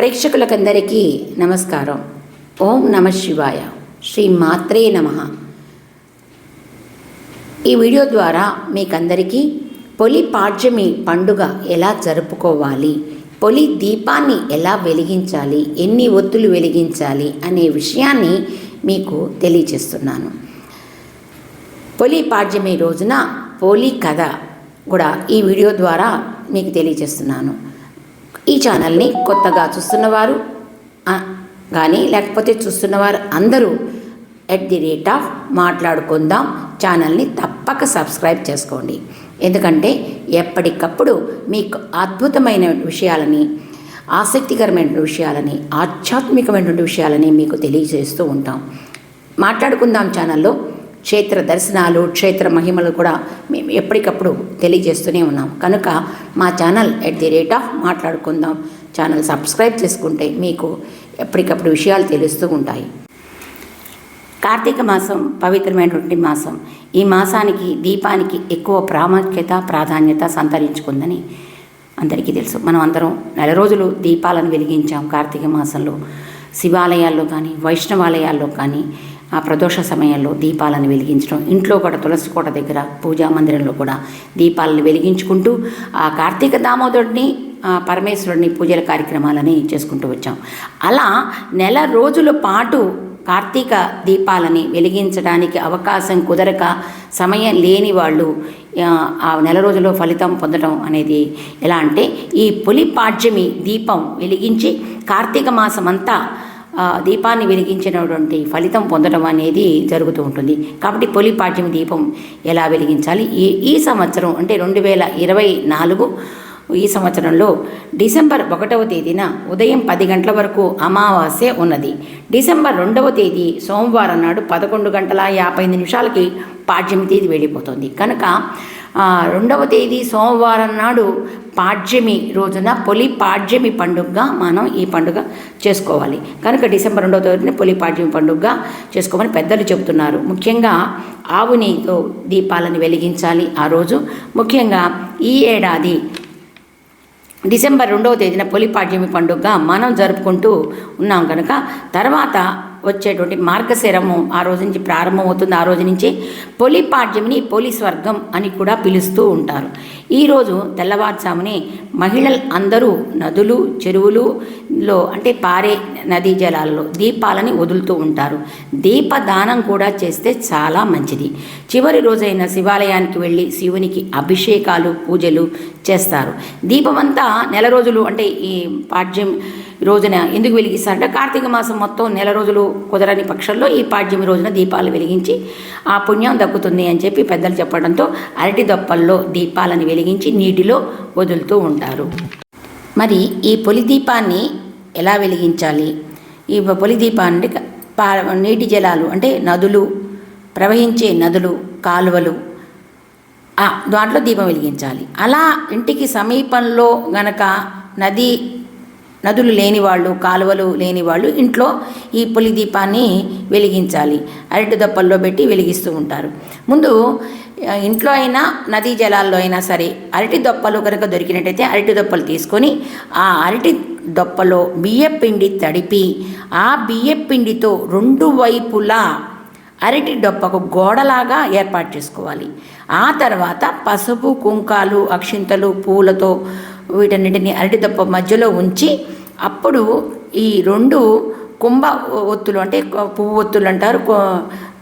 ప్రేక్షకులకందరికీ నమస్కారం. ఓం నమ శివాయ. శ్రీ మాత్రే నమ. ఈ వీడియో ద్వారా మీకందరికీ పొలి పాడ్యమి పండుగ ఎలా జరుపుకోవాలి పొలి దీపాన్ని ఎలా వెలిగించాలి ఎన్ని ఒత్తులు వెలిగించాలి అనే విషయాన్ని మీకు తెలియజేస్తున్నాను. పొలి పాడ్యమి రోజున పోలి కథ కూడా ఈ వీడియో ద్వారా మీకు తెలియజేస్తున్నాను. ఈ ఛానల్ని కొత్తగా చూస్తున్నవారు కానీ లేకపోతే చూస్తున్నవారు అందరూ ఎట్ ది రేట్ ఆఫ్ మాట్లాడుకుందాం. ఛానల్ని తప్పక సబ్స్క్రైబ్ చేసుకోండి. ఎందుకంటే ఎప్పటికప్పుడు మీకు అద్భుతమైన విషయాలని ఆసక్తికరమైన విషయాలని ఆధ్యాత్మికమైనటువంటి విషయాలని మీకు తెలియజేస్తూ ఉంటాం. మాట్లాడుకుందాం ఛానల్లో. క్షేత్ర దర్శనాలు క్షేత్ర మహిమలు కూడా మేము ఎప్పటికప్పుడు తెలియజేస్తూనే ఉన్నాం. కనుక మా channel at the rate of మాట్లాడుకుందాం. ఛానల్ సబ్స్క్రైబ్ చేసుకుంటే మీకు ఎప్పటికప్పుడు విషయాలు తెలుస్తూ ఉంటాయి. కార్తీక మాసం పవిత్రమైనటువంటి మాసం. ఈ మాసానికి దీపానికి ఎక్కువ ప్రాముఖ్యత ప్రాధాన్యత సంతరించుకుందని అందరికీ తెలుసు. మనం అందరం నెల రోజులు దీపాలను వెలిగించాం కార్తీక మాసంలో. శివాలయాల్లో కానీ వైష్ణవాలయాల్లో కానీ ఆ ప్రదోష సమయంలో దీపాలను వెలిగించడం. ఇంట్లో కూడా తులసి కోట దగ్గర పూజా మందిరంలో కూడా దీపాలను వెలిగించుకుంటూ ఆ కార్తీక దామోదరుడిని పరమేశ్వరుడిని పూజల కార్యక్రమాలని చేసుకుంటూ వచ్చాం. అలా నెల రోజుల పాటు కార్తీక దీపాలని వెలిగించడానికి అవకాశం కుదరక సమయం లేని వాళ్ళు ఆ, నెల రోజుల్లో ఫలితం పొందడం అనేది ఎలా అంటే ఈ పులి పాడ్యమి దీపం వెలిగించి కార్తీక మాసమంతా అంతా దీపాన్ని వెలిగించినటువంటి ఫలితం పొందడం అనేది జరుగుతూ ఉంటుంది. కాబట్టి పొలి పాడ్యమి దీపం ఎలా వెలిగించాలి? ఈ ఈ సంవత్సరం అంటే రెండు వేల ఇరవై నాలుగు ఈ సంవత్సరంలో డిసెంబర్ ఒకటవ తేదీన ఉదయం పది గంటల వరకు అమావాస్య ఉన్నది. డిసెంబర్ రెండవ తేదీ సోమవారం నాడు పదకొండు గంటల యాభై నిమిషాలకి పాడ్యమి తేదీ వెళ్ళిపోతుంది. కనుక రెండవ తేదీ సోమవారం నాడు పాడ్యమి రోజున పొలి పాడ్యమి పండుగగా మనం ఈ పండుగ చేసుకోవాలి. కనుక డిసెంబర్ రెండవ తేదీన పొలి పాడ్యమి పండుగగా చేసుకోమని పెద్దలు చెబుతున్నారు. ముఖ్యంగా ఆవు నెయ్యితో దీపాలను వెలిగించాలి ఆ రోజు. ముఖ్యంగా ఈ ఏడాది డిసెంబర్ రెండవ తేదీన పొలిపాడ్యమి పండుగగా మనం జరుపుకుంటూ ఉన్నాం కనుక తర్వాత వచ్చేటువంటి మార్గశిరము ఆ రోజు నుంచి ప్రారంభమవుతుంది. ఆ రోజు నుంచి పొలిపాడ్యమిని పోలీస్ స్వర్గం అని కూడా పిలుస్తూ ఉంటారు. ఈరోజు తెల్లవారుజామునే మహిళలు అందరూ నదులు చెరువులు లో అంటే పారే నదీ జలాల్లో దీపాలని వదులుతూ ఉంటారు. దీపదానం కూడా చేస్తే చాలా మంచిది. చివరి రోజైన శివాలయానికి వెళ్ళి శివునికి అభిషేకాలు పూజలు చేస్తారు. దీపమంతా నెల రోజులు అంటే ఈ పాడ్యం రోజున ఎందుకు వెలిగిస్తారంటే కార్తీక మాసం మొత్తం నెల రోజులు కుదరని పక్షంలో ఈ పాడ్యమి రోజున దీపాలు వెలిగించి ఆ పుణ్యం దక్కుతుంది అని చెప్పి పెద్దలు చెప్పడంతో అరటి దొప్పల్లో దీపాలను వెలిగించి నీటిలో వదులుతూ ఉంటారు. మరి ఈ పొలి దీపాన్ని ఎలా వెలిగించాలి? ఈ పొలి దీపాన్ని పా నీటి జలాలు అంటే నదులు ప్రవహించే నదులు కాలువలు దాంట్లో దీపం వెలిగించాలి. అలా ఇంటికి సమీపంలో గనక నది నదులు లేని వాళ్ళు కాలువలు లేని వాళ్ళు ఇంట్లో ఈ పులి దీపాన్ని వెలిగించాలి. అరటి దప్పల్లో పెట్టి వెలిగిస్తూ ఉంటారు. ముందు ఇంట్లో అయినా నదీ జలాల్లో అయినా సరే అరటి దొప్పలు కనుక దొరికినట్టయితే అరటి దొప్పలు తీసుకొని ఆ అరటి దొప్పలో బియ్యపిండి తడిపి ఆ బియ్యపిండితో రెండు వైపులా అరటి డొప్పకు గోడలాగా ఏర్పాటు చేసుకోవాలి. ఆ తర్వాత పసుపు కుంకాలు అక్షింతలు పూలతో వీటన్నిటిని అరటిదప్ప మధ్యలో ఉంచి అప్పుడు ఈ రెండు కుంభ ఒత్తులు అంటే పువ్వు ఒత్తులు అంటారు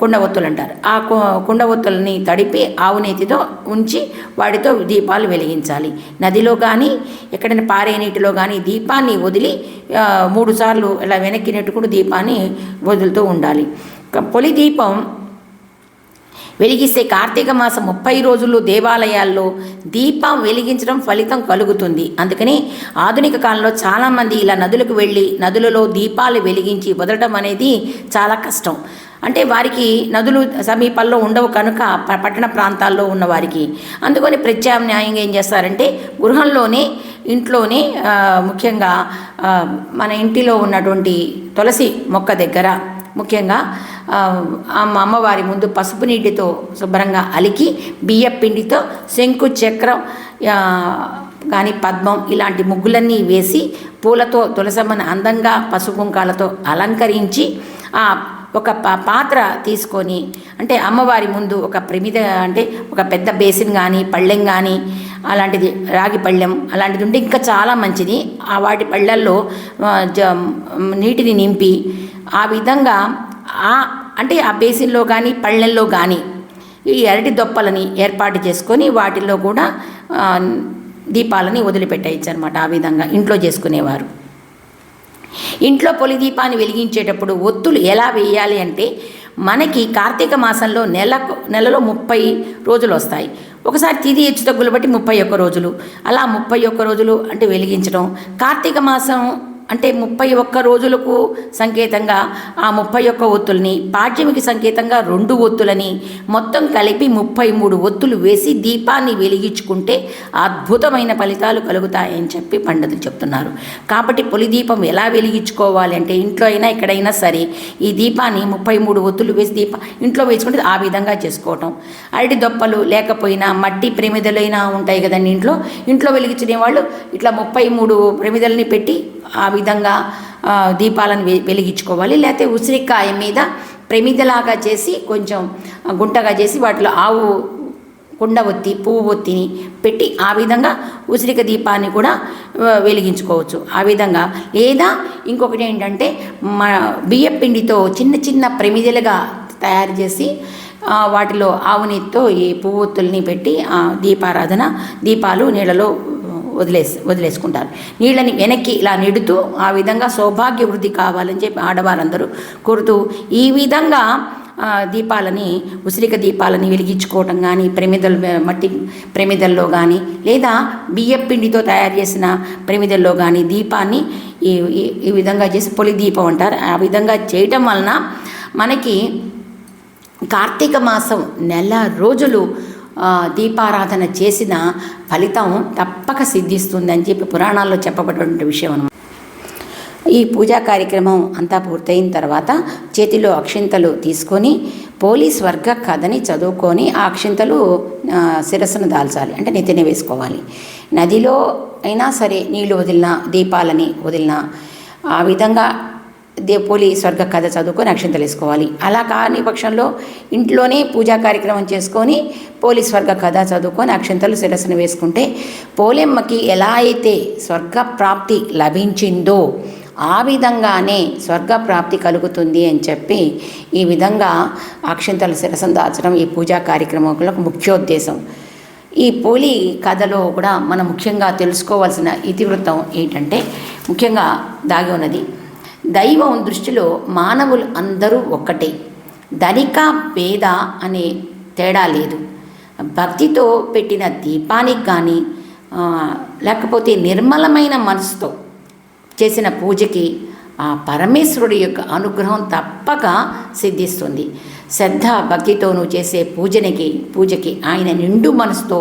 కుండ ఒత్తులు అంటారు. ఆ కు- కుండ ఒత్తులని తడిపి ఆవు నేతితో ఉంచి వాటితో దీపాలు వెలిగించాలి. నదిలో కానీ ఎక్కడైనా పారే నీటిలో కానీ దీపాన్ని వదిలి మూడుసార్లు మూడు సార్లు ఇలా వెనక్కి నెట్టుకుంటూ దీపాన్ని వదులుతూ ఉండాలి. పొలి దీపం వెలిగిస్తే కార్తీక మాసం ముప్పై రోజులు దేవాలయాల్లో దీపం వెలిగించడం ఫలితం కలుగుతుంది. అందుకని ఆధునిక కాలంలో చాలామంది ఇలా నదులకు వెళ్ళి నదులలో దీపాలు వెలిగించి వదలడం అనేది చాలా కష్టం. అంటే వారికి నదులు సమీపంలో ఉండవు కనుక ప- పట్టణ ప్రాంతాల్లో ఉన్న వారికి. అందుకని ప్రత్యామ్నాయంగా ఏం చేస్తారంటే గృహంలోనే ఇంట్లోనే ముఖ్యంగా మన ఇంటిలో ఉన్నటువంటి తులసి మొక్క దగ్గర ముఖ్యంగా అమ్మవారి ముందు పసుపు నీటితో శుభ్రంగా అలికి బియ్య పిండితో శంకు చక్రం కానీ పద్మం ఇలాంటి ముగ్గులన్నీ వేసి పూలతో తులసమ్మను అందంగా పసుపు కుంకాలతో అలంకరించి ఆ ఒక పాత్ర తీసుకొని అంటే అమ్మవారి ముందు ఒక ప్రమిద అంటే ఒక పెద్ద బేసిన్ కానీ పళ్ళెం కానీ అలాంటిది రాగి పళ్ళెం అలాంటిది ఉంటే ఇంకా చాలా మంచిది. ఆ వాటి పళ్ళల్లో జ- నీటిని నింపి ఆ విధంగా అంటే ఆ బేసిన్లో కానీ పళ్ళెల్లో కానీ ఈ అరటి దొప్పలని ఏర్పాటు చేసుకొని వాటిల్లో కూడా దీపాలని వదిలిపెట్టేయచ్చు అనమాట ఆ విధంగా ఇంట్లో చేసుకునేవారు. ఇంట్లో పొలి దీపాన్ని వెలిగించేటప్పుడు ఒత్తులు ఎలా వేయాలి అంటే మనకి కార్తీక మాసంలో నెలకు నెలలో ముప్పై రోజులు వస్తాయి. ఒకసారి తిది హెచ్చు తగ్గులు బట్టి ముప్పై ఒక్క రోజులు. అలా ముప్పై ఒక్క రోజులు అంటే వెలిగించడం. కార్తీక మాసం అంటే ముప్పై ఒక్క రోజులకు సంకేతంగా ఆ ముప్పై ఒక్క ఒత్తుల్ని పాడ్యమికి సంకేతంగా రెండు ఒత్తులని మొత్తం కలిపి ముప్పై మూడు ఒత్తులు వేసి దీపాన్ని వెలిగించుకుంటే అద్భుతమైన ఫలితాలు కలుగుతాయని చెప్పి పండితులు చెప్తున్నారు. కాబట్టి పొలి దీపం ఎలా వెలిగించుకోవాలి అంటే ఇంట్లో అయినా ఎక్కడైనా సరే ఈ దీపాన్ని ముప్పై మూడు ఒత్తులు వేసి దీప ఇంట్లో వేసుకుంటే ఆ విధంగా చేసుకోవటం. అరటి దొప్పలు లేకపోయినా మట్టి ప్రమిదలైనా ఉంటాయి కదండి ఇంట్లో. ఇంట్లో వెలిగించుకునే వాళ్ళు ఇట్లా ముప్పై మూడు ప్రమిదల్ని పెట్టి ఆ విధంగా దీపాలను వె- వెలిగించుకోవాలి. లేకపోతే ఉసిరికాయ మీద ప్రమిదలాగా చేసి కొంచెం గుంటగా చేసి వాటిలో ఆవు కుండ ఒత్తి పువ్వు ఒత్తిని పెట్టి ఆ విధంగా ఉసిరిక దీపాన్ని కూడా వెలిగించుకోవచ్చు. ఆ విధంగా లేదా ఇంకొకటి ఏంటంటే మన బియ్య పిండితో చిన్న చిన్న ప్రమిదలుగా తయారు చేసి వాటిలో ఆవు ఈ పువ్వొత్తుల్ని పెట్టి దీపారాధన దీపాలు నీళ్ళలో వదిలేసి వదిలేసుకుంటారు. నీళ్ళని వెనక్కి ఇలా నిడుతూ ఆ విధంగా సౌభాగ్య వృద్ధి కావాలని చెప్పి ఆడవారందరూ కోరుతూ ఈ విధంగా దీపాలని ఉసిరిక దీపాలని వెలిగించుకోవటం కానీ ప్రమిదల మట్టి ప్రమిదల్లో కానీ లేదా బియ్యం పిండితో తయారు చేసిన ప్రమిదల్లో కానీ దీపాన్ని ఈ ఈ- విధంగా చేసి పొలి దీపం అంటారు. ఆ విధంగా చేయటం వలన మనకి కార్తీక మాసం నెల రోజులు దీపారాధన చేసిన ఫలితం తప్పక సిద్ధిస్తుంది అని చెప్పి పురాణాల్లో చెప్పబడినటువంటి విషయం అనమాట ఈ పూజా కార్యక్రమం అంతా పూర్తయిన తర్వాత చేతిలో అక్షింతలు తీసుకొని పోలీస్ వర్గ కథని చదువుకొని ఆ అక్షింతలు శిరస్సును దాల్చాలి. అంటే నెత్తిన వేసుకోవాలి. నదిలో అయినా సరే నీళ్ళు వదిలినా దీపాలని వదిలినా ఆ విధంగా దే పోలి స్వర్గ కథ చదువుకొని అక్షంతలు వేసుకోవాలి. అలా కాని పక్షంలో ఇంట్లోనే పూజా కార్యక్రమం చేసుకొని పోలి స్వర్గ కథ చదువుకొని అక్షంతలు శిరస్సును వేసుకుంటే పోలెమ్మకి ఎలా అయితే స్వర్గ ప్రాప్తి లభించిందో ఆ విధంగానే స్వర్గ ప్రాప్తి కలుగుతుంది అని చెప్పి ఈ విధంగా అక్షంతల శిరసం దాచడం ఈ పూజా కార్యక్రమంలో ముఖ్యోద్దేశం. ఈ పోలి కథలో కూడా మనం ముఖ్యంగా తెలుసుకోవాల్సిన ఇతివృత్తం ఏంటంటే ముఖ్యంగా దాగి ఉన్నది దైవం దృష్టిలో మానవులు అందరూ ఒక్కటే. ధనిక పేద అనే తేడా లేదు. భక్తితో పెట్టిన దీపానికి కానీ లేకపోతే నిర్మలమైన మనసుతో చేసిన పూజకి ఆ పరమేశ్వరుడి యొక్క అనుగ్రహం తప్పక సిద్ధిస్తుంది. శ్రద్ధ భక్తితో నువ్వు చేసే పూజనికి పూజకి ఆయన నిండు మనసుతో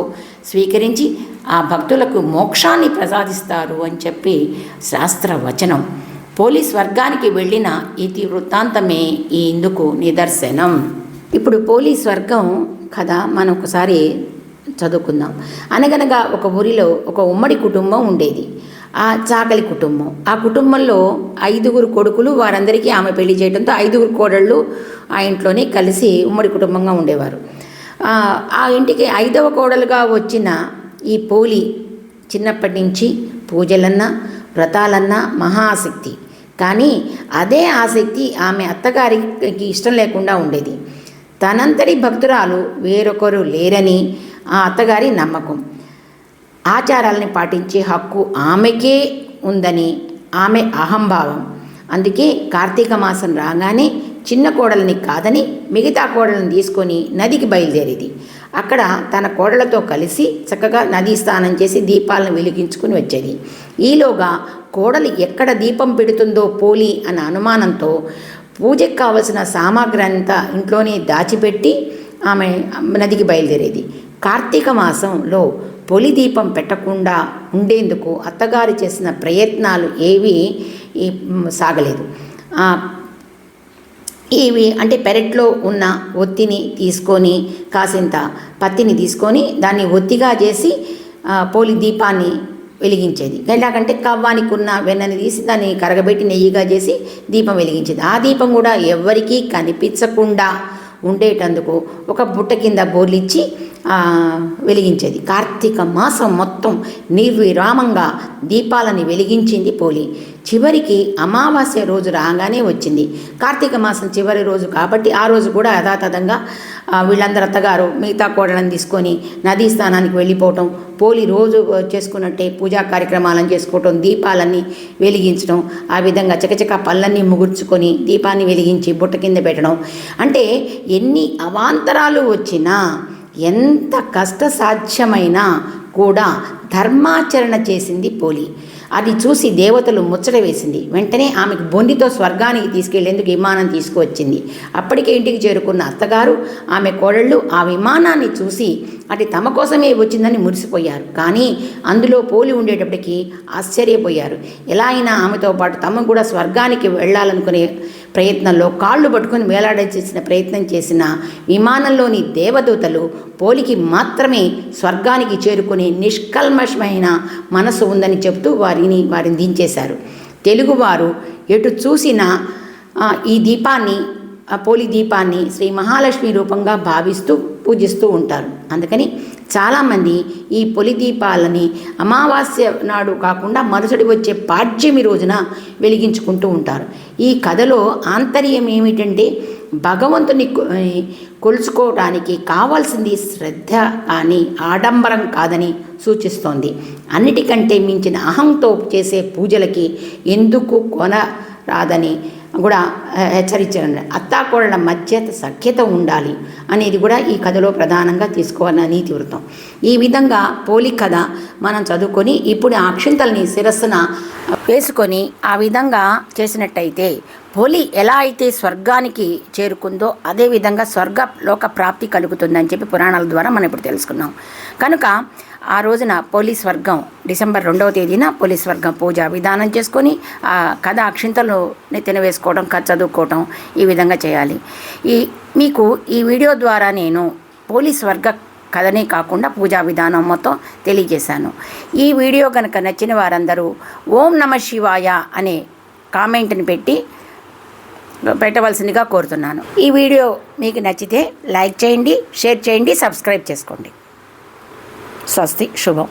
స్వీకరించి ఆ భక్తులకు మోక్షాన్ని ప్రసాదిస్తారు అని చెప్పి శాస్త్ర వచనం పోలీస్ వర్గానికి వెళ్ళిన ఇతి వృత్తాంతమే ఈ ఇందుకు నిదర్శనం. ఇప్పుడు పోలీస్ వర్గం కథ మనం ఒకసారి చదువుకుందాం. అనగనగా ఒక ఊరిలో ఒక ఉమ్మడి కుటుంబం ఉండేది. ఆ చాకలి కుటుంబం. ఆ కుటుంబంలో ఐదుగురు కొడుకులు వారందరికీ ఆమె పెళ్ళి చేయడంతో ఐదుగురు కోడళ్ళు ఆ ఇంట్లోనే కలిసి ఉమ్మడి కుటుంబంగా ఉండేవారు. ఆ, ఇంటికి ఐదవ కోడలుగా వచ్చిన ఈ పోలి చిన్నప్పటి నుంచి పూజలన్నా వ్రతాలన్నా మహాశక్తి. కానీ అదే ఆసక్తి ఆమె అత్తగారికి ఇష్టం లేకుండా ఉండేది. తనంతటి భక్తురాలు వేరొకరు లేరని ఆ అత్తగారి నమ్మకం. ఆచారాలని పాటించే హక్కు ఆమెకే ఉందని ఆమె అహంభావం. అందుకే కార్తీక మాసం రాగానే చిన్న కోడల్ని కాదని మిగతా కోడలను తీసుకొని నదికి బయలుదేరేది. అక్కడ తన కోడలతో కలిసి చక్కగా నదీ స్నానం చేసి దీపాలను వెలిగించుకుని వచ్చేది. ఈలోగా కోడలు ఎక్కడ దీపం పెడుతుందో పోలి అన్న అనుమానంతో పూజకు కావలసిన సామాగ్రి అంతా ఇంట్లోనే దాచిపెట్టి ఆమె నదికి బయలుదేరేది. కార్తీక మాసంలో పొలి దీపం పెట్టకుండా ఉండేందుకు అత్తగారు చేసిన ప్రయత్నాలు ఏవి సాగలేదు. ఇవి అంటే పెరట్లో ఉన్న ఒత్తిని తీసుకొని కాసింత పత్తిని తీసుకొని దాన్ని ఒత్తిగా చేసి పోలి దీపాన్ని వెలిగించేది. ఎలాగంటే కవ్వానికి ఉన్న వెన్నని తీసి దాన్ని కరగబెట్టి నెయ్యిగా చేసి దీపం వెలిగించేది. ఆ దీపం కూడా ఎవరికీ కనిపించకుండా ఉండేటందుకు ఒక బుట్ట కింద బోర్లిచ్చి వెలిగించేది. కార్తీక మాసం మొత్తం నిర్విరామంగా దీపాలని వెలిగించింది పోలి చివరికి అమావాస్య రోజు రాగానే వచ్చింది. కార్తీక మాసం చివరి రోజు కాబట్టి ఆ రోజు కూడా యథాతథంగా వీళ్ళందరూ అత్తగారు మిగతా కోడలను తీసుకొని నదీ స్నానానికి వెళ్ళిపోవటం పోలి రోజు చేసుకున్నట్టే పూజా కార్యక్రమాలను చేసుకోవటం దీపాలన్నీ వెలిగించడం ఆ విధంగా చకచక పళ్ళన్నీ ముగుర్చుకొని దీపాన్ని వెలిగించి బుట్ట కింద పెట్టడం. అంటే ఎన్ని అవాంతరాలు వచ్చినా ఎంత కష్టసాధ్యమైనా కూడా ధర్మాచరణ చేసింది పోలి. అది చూసి దేవతలు ముచ్చట వేసింది. వెంటనే ఆమెకు బొండితో స్వర్గానికి తీసుకెళ్ళేందుకు విమానం తీసుకువచ్చింది. అప్పటికే ఇంటికి చేరుకున్న అత్తగారు ఆమె కోడళ్ళు ఆ విమానాన్ని చూసి అది తమ కోసమే వచ్చిందని మురిసిపోయారు. కానీ అందులో పోలి ఉండేటప్పటికీ ఆశ్చర్యపోయారు. ఎలా అయినా ఆమెతో పాటు తమ కూడా స్వర్గానికి వెళ్ళాలనుకునే ప్రయత్నంలో కాళ్ళు పట్టుకొని వేలాడ చేసిన ప్రయత్నం చేసిన విమానంలోని దేవదూతలు పోలికి మాత్రమే స్వర్గానికి చేరుకునే నిష్కల్మషమైన మనసు ఉందని చెబుతూ వారిని వారిని దించేశారు. తెలుగువారు ఎటు చూసినా ఈ దీపాన్ని ఆ పోలి దీపాన్ని శ్రీ మహాలక్ష్మి రూపంగా భావిస్తూ పూజిస్తూ ఉంటారు. అందుకని చాలామంది ఈ పొలి దీపాలని అమావాస్య నాడు కాకుండా మరుసటి వచ్చే పాడ్యమి రోజున వెలిగించుకుంటూ ఉంటారు. ఈ కథలో ఆంతర్యం ఏమిటంటే భగవంతుని కొ- కావాల్సింది శ్రద్ధ కానీ ఆడంబరం కాదని సూచిస్తోంది. అన్నిటికంటే మించిన అహంతో చేసే పూజలకి ఎందుకు కొన రాదని కూడా హెచ్చరించారు అత్తాకోడల మధ్య సఖ్యత ఉండాలి అనేది కూడా ఈ కథలో ప్రధానంగా తీసుకోవాలన్న నీతి వృత్తం. ఈ విధంగా పోలి కథ మనం చదువుకొని ఇప్పుడు ఆ అక్షింతల్ని శిరస్సున వేసుకొని ఆ విధంగా చేసినట్టయితే పోలి ఎలా అయితే స్వర్గానికి చేరుకుందో అదే విధంగా స్వర్గ లోక ప్రాప్తి కలుగుతుందని చెప్పి పురాణాల ద్వారా మనం ఇప్పుడు తెలుసుకున్నాం. కనుక ఆ రోజున పోలీస్ వర్గం డిసెంబర్ రెండవ తేదీన పోలీస్ వర్గం పూజ విధానం చేసుకొని ఆ కథ అక్షింతలు నెత్తిన వేసుకోవడం కథ చదువుకోవడం ఈ విధంగా చేయాలి. ఈ మీకు ఈ వీడియో ద్వారా నేను పోలీస్ వర్గ కథనే కాకుండా పూజా విధానం మొత్తం తెలియజేశాను. ఈ వీడియో కనుక నచ్చిన వారందరూ ఓం నమ శివాయ అనే కామెంట్ని పెట్టి పెట్టవలసిందిగా కోరుతున్నాను. ఈ వీడియో మీకు నచ్చితే లైక్ చేయండి షేర్ చేయండి సబ్స్క్రైబ్ చేసుకోండి. സ്വസ്തി ശുഭം.